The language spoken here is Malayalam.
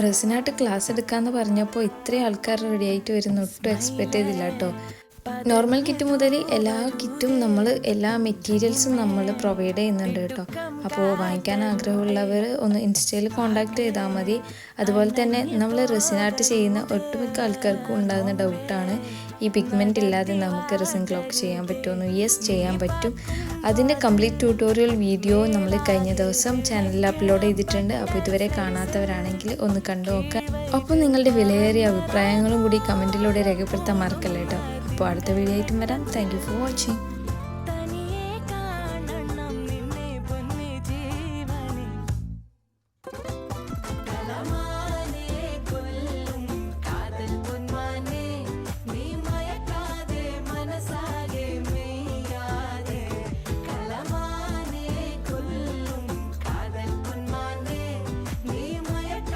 റസിനായിട്ട് ക്ലാസ് എടുക്കാമെന്ന് പറഞ്ഞപ്പോൾ ഇത്രയും ആൾക്കാർ റെഡി ആയിട്ട് വരുന്ന. ഒട്ടും എക്സ്പെക്റ്റ് ചെയ്തില്ല കേട്ടോ. നോർമൽ കിറ്റ് മുതൽ എല്ലാ കിറ്റും നമ്മൾ എല്ലാ മെറ്റീരിയൽസും നമ്മൾ പ്രൊവൈഡ് ചെയ്യുന്നുണ്ട് കേട്ടോ. അപ്പോൾ വാങ്ങിക്കാൻ ആഗ്രഹമുള്ളവർ ഒന്ന് ഇൻസ്റ്റയിൽ കോൺടാക്ട് ചെയ്താൽ മതി. അതുപോലെ തന്നെ നമ്മൾ റെസിനായിട്ട് ചെയ്യുന്ന ഒട്ടുമിക്ക ആൾക്കാർക്കും ഉണ്ടാകുന്ന ഡൗട്ടാണ് ഈ പിഗ്മെന്റ് ഇല്ലാതെ നമുക്ക് റെസിൻ ക്ലോക്ക് ചെയ്യാൻ പറ്റുമെന്ന്? യെസ് ചെയ്യാൻ പറ്റും. അതിന്റെ കംപ്ലീറ്റ് ട്യൂട്ടോറിയൽ വീഡിയോ നമ്മൾ കഴിഞ്ഞ ദിവസം ചാനലിൽ അപ്ലോഡ് ചെയ്തിട്ടുണ്ട്. അപ്പോൾ ഇതുവരെ കാണാത്തവരാണെങ്കിൽ ഒന്ന് കണ്ടു നോക്കുക അപ്പോൾ നിങ്ങളുടെ വിലയേറിയ അഭിപ്രായങ്ങളും കൂടി കമന്റിലൂടെ രേഖപ്പെടുത്താൻ മറക്കല്ലേ കേട്ടോ. അപ്പോൾ അടുത്ത വീഡിയോ ആയിട്ടും വരാം. Thank you for watching